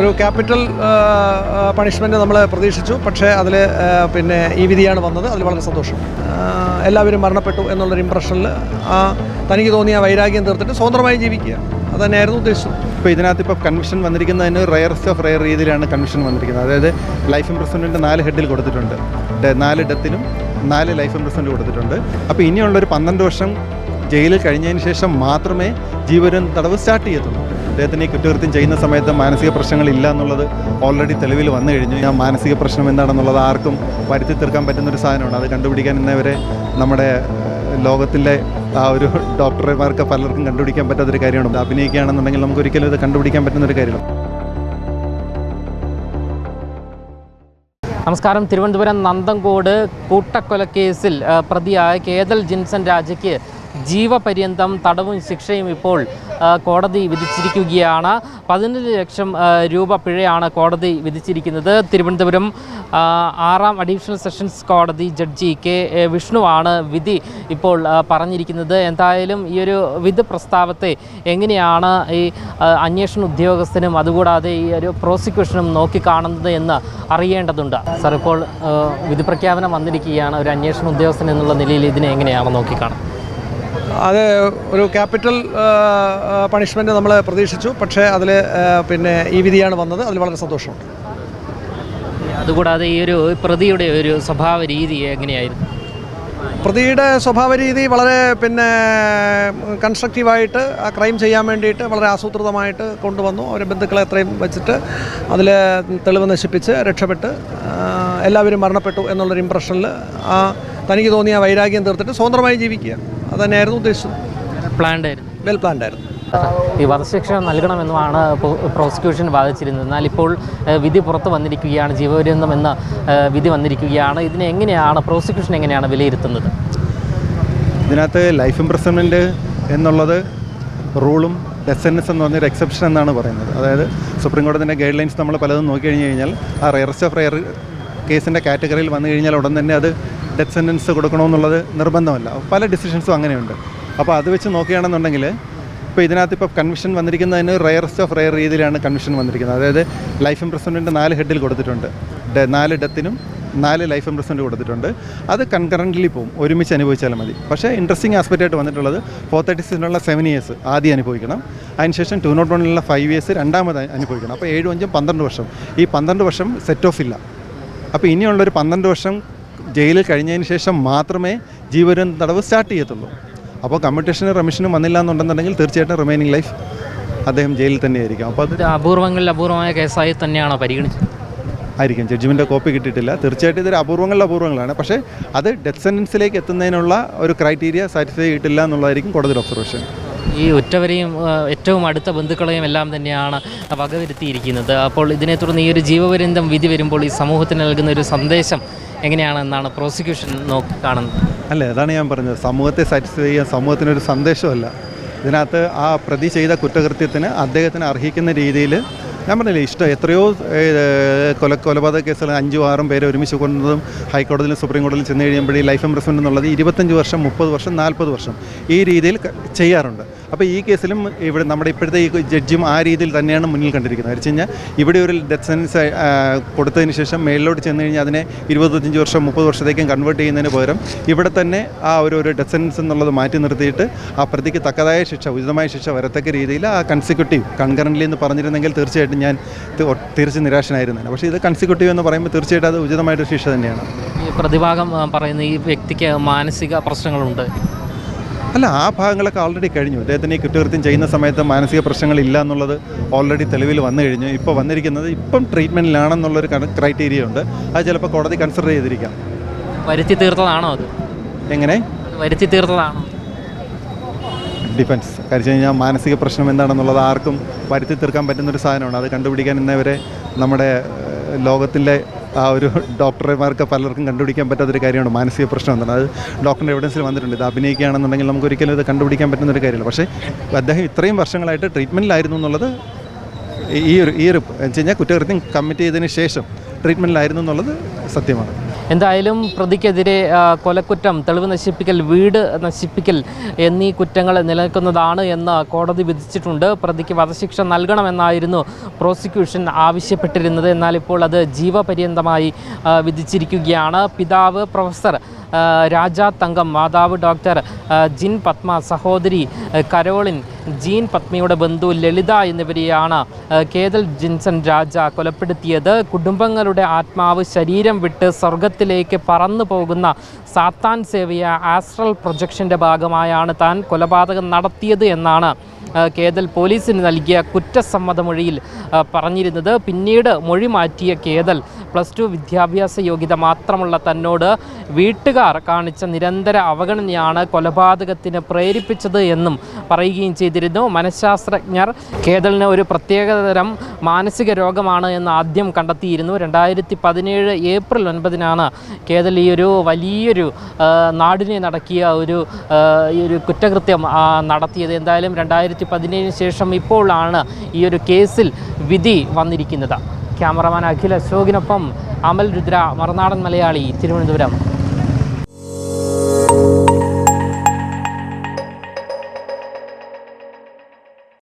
ഒരു capital punishment നമ്മൾ പ്രതീക്ഷിച്ചു. പക്ഷേ അതിൽ പിന്നെ ഈ വിധിയാണ് വന്നത്. അതിൽ വളരെ സന്തോഷം. എല്ലാവരും മരണപ്പെട്ടു എന്നുള്ളൊരു ഇമ്പ്രഷനിൽ ആ തനിക്ക് തോന്നിയ വൈരാഗ്യം തീർത്തിട്ട് സ്വതന്ത്രമായി ജീവിക്കുക. അത് തന്നെയായിരുന്നു ഉദ്ദേശിച്ചത്. ഇപ്പോൾ ഇതിനകത്ത് ഇപ്പോൾ കൺവിഷൻ വന്നിരിക്കുന്നതിന് റയർസ് ഓഫ് റയർ രീതിയിലാണ് കൺവിഷൻ വന്നിരിക്കുന്നത്. അതായത് ലൈഫ് ഇംപ്രസ്മെന്റിന്റെ നാല് ഹെഡിൽ കൊടുത്തിട്ടുണ്ട്. നാല് ഡെത്തിനും നാല് ലൈഫ് ഇംപ്രസ്മെന്റ് കൊടുത്തിട്ടുണ്ട്. അപ്പോൾ ഇനിയുള്ളൊരു പന്ത്രണ്ട് വർഷം ജയിലിൽ കഴിഞ്ഞതിന് ശേഷം മാത്രമേ ജീവനും തടവ് സ്റ്റാർട്ട് ചെയ്യത്തുള്ളൂ. അദ്ദേഹത്തിന് ഈ കുറ്റകൃത്യം ചെയ്യുന്ന സമയത്ത് മാനസിക പ്രശ്നങ്ങൾ ഇല്ല എന്നുള്ളത് ഓൾറെഡി തെളിവിൽ വന്നു കഴിഞ്ഞു. ആ മാനസിക പ്രശ്നം എന്താണെന്നുള്ളത് ആർക്കും വരുത്തി തീർക്കാൻ പറ്റുന്നൊരു സാധനമാണ്. അത് കണ്ടുപിടിക്കാൻ ഇന്നവരെ നമ്മുടെ ലോകത്തിലെ ആ ഒരു ഡോക്ടർമാർക്ക് പലർക്കും കണ്ടുപിടിക്കാൻ പറ്റാത്തൊരു കാര്യമാണ്. അഭിനയിക്കുകയാണെന്നുണ്ടെങ്കിൽ നമുക്ക് ഒരിക്കലും ഇത് കണ്ടുപിടിക്കാൻ പറ്റുന്നൊരു കാര്യമാണ്. നമസ്കാരം. തിരുവനന്തപുരം നന്തങ്കോട് കൂട്ടക്കൊലക്കേസിൽ പ്രതിയായ കേതൽ ജിൻസൺ രാജയ്ക്ക് ജീവപര്യന്തം തടവും ശിക്ഷയും ഇപ്പോൾ കോടതി വിധിച്ചിരിക്കുകയാണ്. പതിനഞ്ച് ലക്ഷം രൂപ പിഴയാണ് കോടതി വിധിച്ചിരിക്കുന്നത്. തിരുവനന്തപുരം ആറാം അഡീഷണൽ സെഷൻസ് കോടതി ജഡ്ജി കെ വിഷ്ണുവാണ് വിധി ഇപ്പോൾ പറഞ്ഞിരിക്കുന്നത്. എന്തായാലും ഈ ഒരു വിധി പ്രസ്താവത്തെ എങ്ങനെയാണ് ഈ അന്വേഷണ ഉദ്യോഗസ്ഥനും അതുകൂടാതെ ഈ ഒരു പ്രോസിക്യൂഷനും നോക്കിക്കാണുന്നത് എന്ന് അറിയേണ്ടതുണ്ട്. സാർ ഇപ്പോൾ വിധി പ്രഖ്യാപനം വന്നിരിക്കുകയാണ്. ഒരു അന്വേഷണ ഉദ്യോഗസ്ഥൻ എന്നുള്ള നിലയിൽ ഇതിനെ എങ്ങനെയാണ് നോക്കിക്കാണുന്നത് അത് ഒരു ക്യാപിറ്റൽ പണിഷ്മെന്റ് നമ്മൾ പ്രതീക്ഷിച്ചു. പക്ഷേ അതിൽ പിന്നെ ഈ വിധിയാണ് വന്നത്. അതിൽ വളരെ സന്തോഷമുണ്ട്. അതുകൂടാതെ ഈ ഒരു പ്രതിയുടെ ഒരു സ്വഭാവ രീതി എങ്ങനെയായിരുന്നു? പ്രതിയുടെ സ്വഭാവ രീതി വളരെ പിന്നെ കൺസ്ട്രക്റ്റീവായിട്ട് ആ ക്രൈം ചെയ്യാൻ വേണ്ടിയിട്ട് വളരെ ആസൂത്രിതമായിട്ട് കൊണ്ടുവന്നു. അവരെ ബന്ധുക്കളെ എത്രയും വെച്ചിട്ട് അതിൽ തെളിവ് നശിപ്പിച്ച് രക്ഷപ്പെട്ട് എല്ലാവരും മരണപ്പെട്ടു എന്നുള്ളൊരു ഇമ്പ്രഷനിൽ ആ തനിക്ക് തോന്നിയ വൈരാഗ്യം തീർത്തിട്ട് സ്വതന്ത്രമായി ജീവിക്കുക. തന്നെയായിരുന്നു ഉദ്ദേശിച്ചത്. പ്ലാൻഡ് ആയിരുന്നു. വെൽ പ്ലാൻഡ് ആയിരുന്നു. ഈ വധശിക്ഷ നൽകണമെന്നുമാണ് പ്രോ- പ്രോസിക്യൂഷൻ വാദിച്ചിരുന്നത്. എന്നാൽ ഇപ്പോൾ വിധി പുറത്ത് വന്നിരിക്കുകയാണ് ജീവപര്യന്തം എന്ന വിധി വന്നിരിക്കുകയാണ്. ഇതിനെ എങ്ങനെയാണ് പ്രോസിക്യൂഷൻ എങ്ങനെയാണ് വിലയിരുത്തുന്നത്? ഇതിനകത്ത് ലൈഫ് ഇംപ്രസൺമെന്റ് എന്നുള്ളത് റൂളും ഡെസൻസ് എന്ന് പറഞ്ഞൊരു എക്സെപ്ഷൻ എന്നാണ് പറയുന്നത്. അതായത് സുപ്രീം കോടതിന്റെ ഗൈഡ് ലൈൻസ് നമ്മൾ പലതും നോക്കി കഴിഞ്ഞ് കഴിഞ്ഞാൽ ആ റയറസ്റ്റ് ഓഫ് റയർ കേസിന്റെ കാറ്റഗറിയിൽ വന്നു കഴിഞ്ഞാൽ ഉടൻ തന്നെ അത് ഡെത്ത് സെന്റൻസ് കൊടുക്കണമെന്നുള്ളത് നിർബന്ധമല്ല. പല ഡിസിഷൻസും അങ്ങനെയുണ്ട്. അപ്പോൾ അത് വെച്ച് നോക്കുകയാണെന്നുണ്ടെങ്കിൽ ഇപ്പോൾ ഇതിനകത്ത് ഇപ്പോൾ കൺവിഷൻ വന്നിരിക്കുന്നതിന് റയറസ്റ്റ് ഓഫ് റയർ രീതിയിലാണ് കൺവിഷൻ വന്നിരിക്കുന്നത്. അതായത് ലൈഫ് ഇംപ്രസന്റിന്റെ നാല് ഹെഡിൽ കൊടുത്തിട്ടുണ്ട്. നാല് ഡെത്തിനും നാല് ലൈഫ് ഇംപ്രസ്മെന്റ് കൊടുത്തിട്ടുണ്ട്. അത് കൺകറന്റ്ലി പോകും ഒരുമിച്ച് അനുഭവിച്ചാൽ മതി. പക്ഷേ ഇൻട്രസ്റ്റിംഗ് ആസ്പെക്റ്റ് ആയിട്ട് വന്നിട്ടുള്ളത് ഫോർ തേർട്ടി സിക്സിനുള്ള സെവൻ ഇയേഴ്സ് ആദ്യം അനുഭവിക്കണം. അതിനുശേഷം ടു നോട്ട് വണ്ണിലുള്ള ഫൈവ് ഇയേഴ്സ് രണ്ടാമത് അനുഭവിക്കണം. അപ്പോൾ ഏഴും അഞ്ചും പന്ത്രണ്ട് വർഷം. ഈ പന്ത്രണ്ട് വർഷം സെറ്റ് ഓഫ് ഇല്ല. അപ്പോൾ ഇനിയുള്ളൊരു പന്ത്രണ്ട് വർഷം ജയിലിൽ കഴിഞ്ഞതിന് ശേഷം മാത്രമേ ജീവനം തടവ് സ്റ്റാർട്ട് ചെയ്യത്തുള്ളൂ. അപ്പോൾ കമ്മ്യൂട്ടേഷനും റെമിഷനും വന്നില്ല എന്നുണ്ടെന്നുണ്ടെങ്കിൽ തീർച്ചയായിട്ടും റിമൈനിങ് ലൈഫ് അദ്ദേഹം ജയിലിൽ തന്നെയായിരിക്കും. അപ്പോൾ അത് അപൂർവങ്ങളിൽ അപൂർവമായ കേസായി തന്നെയാണോ പരിഗണിച്ചത്? ആയിരിക്കും. ജഡ്ജ്മെന്റെ കോപ്പി കിട്ടിയിട്ടില്ല. തീർച്ചയായിട്ടും ഇതൊരു അപൂർവങ്ങളിൽ അപൂർവങ്ങളാണ്. പക്ഷേ അത് ഡെത്ത് സെന്റൻസിലേക്ക് എത്തുന്നതിനുള്ള ഒരു ക്രൈറ്റീരിയ സാറ്റിസ്ഫൈ ചെയ്തിട്ടില്ല എന്നുള്ളതായിരിക്കും കോടതിയുടെ ഒബ്സർവേഷൻ ഈ ഒറ്റവരെയും ഏറ്റവും അടുത്ത ബന്ധുക്കളെയും എല്ലാം തന്നെയാണ് വകവരുത്തിയിരിക്കുന്നത് അപ്പോൾ ഇതിനെ തുടർന്ന് ഈ ഒരു ജീവപര്യന്തം വിധി വരുമ്പോൾ ഈ സമൂഹത്തിന് നൽകുന്ന ഒരു സന്ദേശം എങ്ങനെയാണെന്നാണ് പ്രോസിക്യൂഷൻ നോക്കി കാണുന്നത്? അല്ല അതാണ് ഞാൻ പറഞ്ഞത്. സമൂഹത്തെ സാറ്റിസ്ഫൈ ചെയ്യാൻ സമൂഹത്തിനൊരു സന്ദേശമല്ല ഇതിനകത്ത് ആ പ്രതി ചെയ്ത കുറ്റകൃത്യത്തിന് അദ്ദേഹത്തിന് അർഹിക്കുന്ന രീതിയിൽ ഞാൻ പറഞ്ഞില്ലേ ഇഷ്ടം എത്രയോ കൊല കൊലപാതക കേസുകൾ അഞ്ചും ആറും പേരെ ഒരുമിച്ച് കൊണ്ടതും ഹൈക്കോടതിയിലും സുപ്രീം കോടതിയിലും ചെന്ന് കഴിയുമ്പോൾ ഈ ലൈഫ് ഇംപ്രസ്മെന്റ് എന്നുള്ളത് ഇരുപത്തഞ്ച് വർഷം മുപ്പത് വർഷം നാൽപ്പത് വർഷം ഈ രീതിയിൽ ചെയ്യാറുണ്ട്. അപ്പോൾ ഈ കേസിലും ഇവിടെ നമ്മുടെ ഇപ്പോഴത്തെ ഈ ജഡ്ജും ആ രീതിയിൽ തന്നെയാണ് മുന്നിൽ കണ്ടിരിക്കുന്നത്. വെച്ച് കഴിഞ്ഞാൽ ഇവിടെ ഒരു ഡെത്ത് സെൻസ് കൊടുത്തതിന് ശേഷം മേളിലോട്ട് ചെന്ന് കഴിഞ്ഞാൽ അതിനെ ഇരുപത്തഞ്ച് വർഷം മുപ്പത് വർഷത്തേക്കും കൺവേർട്ട് ചെയ്യുന്നതിന് പകരം ഇവിടെ തന്നെ ആ ഒരു ഒരു ഡെത്ത് സെൻസ് എന്നുള്ളത് മാറ്റി നിർത്തിയിട്ട് ആ പ്രതിക്ക് തക്കതായ ശിക്ഷ ഉചിതമായ ശിക്ഷ വരത്തക്ക രീതിയിൽ ആ കൺസിക്യൂട്ടീവ് കൺകറന്റ്ലി എന്ന് പറഞ്ഞിരുന്നെങ്കിൽ തീർച്ചയായിട്ടും ഞാൻ തീർച്ച നിരാശനായിരുന്നില്ല പക്ഷേ ഇത് കൺസിക്യൂട്ടീവ് എന്ന് പറയുമ്പോൾ തീർച്ചയായിട്ടും അത് ഉചിതമായിട്ട് ശിക്ഷ തന്നെയാണ്. പ്രതിഭാഗം പറയുന്ന ഈ വ്യക്തിക്ക് മാനസിക പ്രശ്നങ്ങളുണ്ട്. അല്ല ആ ഭാഗങ്ങളൊക്കെ ഓൾറെഡി കഴിഞ്ഞു. അദ്ദേഹത്തിന് ഈ കുറ്റകൃത്യം ചെയ്യുന്ന സമയത്ത് മാനസിക പ്രശ്നങ്ങൾ ഇല്ല എന്നുള്ളത് ഓൾറെഡി തെളിവിൽ വന്നു കഴിഞ്ഞു. ഇപ്പോൾ വന്നിരിക്കുന്നത് ഇപ്പം ട്രീറ്റ്മെന്റിലാണെന്നുള്ളൊരു ക്രൈറ്റീരിയ ഉണ്ട്. അത് ചിലപ്പോൾ കോടതി കൺസിഡർ ചെയ്തിരിക്കാം. വരുത്തി തീർത്തതാണോ അത്? എങ്ങനെ? വരുത്തി തീർത്തതാണോ? ഡിഫൻസ് കാര്യം കഴിഞ്ഞാൽ മാനസിക പ്രശ്നം എന്താണെന്നുള്ളത് ആർക്കും വരുത്തി തീർക്കാൻ പറ്റുന്നൊരു സാധനമാണ്. അത് കണ്ടുപിടിക്കാൻ ഇന്നവരെ നമ്മുടെ ലോകത്തിന്റെ ലോകത്തിലെ ആ ഒരു ഡോക്ടർമാർക്ക് പലർക്കും കണ്ടുപിടിക്കാൻ പറ്റാത്തൊരു കാര്യമാണ് മാനസിക പ്രശ്നം എന്താണ് അത് ഡോക്ടറിന്റെ എവിഡൻസിൽ വന്നിട്ടുണ്ട്. ഇത് അഭിനയിക്കുകയാണെന്നുണ്ടെങ്കിൽ നമുക്ക് ഒരിക്കലും ഇത് കണ്ടുപിടിക്കാൻ പറ്റുന്ന ഒരു കാര്യമില്ല. പക്ഷേ അദ്ദേഹം ഇത്രയും വർഷങ്ങളായിട്ട് ട്രീറ്റ്മെന്റിലായിരുന്നു എന്നുള്ളത് ഈ ഒരു ഈ ഒരു വെച്ച് കഴിഞ്ഞാൽ കുറ്റകൃത്യം കമ്മിറ്റ് ചെയ്തതിന് ശേഷം ട്രീറ്റ്മെന്റിലായിരുന്നു എന്നുള്ളത് സത്യമാണ്. എന്തായാലും പ്രതിക്കെതിരെ കൊലക്കുറ്റം തെളിവ് നശിപ്പിക്കൽ വീട് നശിപ്പിക്കൽ എന്നീ കുറ്റങ്ങൾ നിലനിൽക്കുന്നതാണ് എന്ന് കോടതി വിധിച്ചിട്ടുണ്ട്. പ്രതിക്ക് വധശിക്ഷ നൽകണമെന്നായിരുന്നു പ്രോസിക്യൂഷൻ ആവശ്യപ്പെട്ടിരുന്നത്. എന്നാൽ ഇപ്പോൾ അത് ജീവപര്യന്തമായി വിധിച്ചിരിക്കുകയാണ്. പിതാവ് പ്രൊഫസർ രാജാ തങ്കം മാതാവ് ഡോക്ടർ ജിൻ പത്മ സഹോദരി കരോളിൻ ജീൻ പത്മിയുടെ ബന്ധു ലളിത എന്നിവരെയാണ് കേതൽ ജിൻസൺ രാജ കൊലപ്പെടുത്തിയത്. കുടുംബങ്ങളുടെ ആത്മാവ് ശരീരം വിട്ട് സ്വർഗത്തിലേക്ക് പറന്നു പോകുന്ന സാത്താൻ സേവിയ ആസ്ട്രൽ പ്രൊജക്ഷന്റെ ഭാഗമായാണ് താൻ കൊലപാതകം നടത്തിയത് എന്നാണ് കേതൽ പോലീസിന് നൽകിയ കുറ്റസമ്മതമൊഴിയിൽ മൊഴിയിൽ പറഞ്ഞിരുന്നത്. പിന്നീട് മൊഴി മാറ്റിയ കേതൽ പ്ലസ് ടു വിദ്യാഭ്യാസ യോഗ്യത മാത്രമുള്ള തന്നോട് വീട്ടുകാർ കാണിച്ച നിരന്തര അവഗണനയാണ് കൊലപാതകത്തിന് പ്രേരിപ്പിച്ചത് എന്നും പറയുകയും ചെയ്തിരുന്നു. മനഃശാസ്ത്രജ്ഞർ കേതലിന് ഒരു പ്രത്യേകതരം മാനസിക രോഗമാണ് എന്ന് ആദ്യം കണ്ടെത്തിയിരുന്നു. രണ്ടായിരത്തി പതിനേഴ് ഏപ്രിൽ ഒൻപതിനാണ് കേതൽ ഈ ഒരു വലിയൊരു നാടിനെ നടക്കിയ ഒരു ഒരു കുറ്റകൃത്യം നടത്തിയത്. എന്തായാലും രണ്ടായിരത്തി പതിനേഴിന് ശേഷം ഇപ്പോഴാണ് ഈ ഒരു കേസിൽ വിധി വന്നിരിക്കുന്നത്. ക്യാമറമാൻ അഖിൽ അശോകിനൊപ്പം അമൽ രുദ്ര മറുനാടൻ മലയാളി തിരുവനന്തപുരം.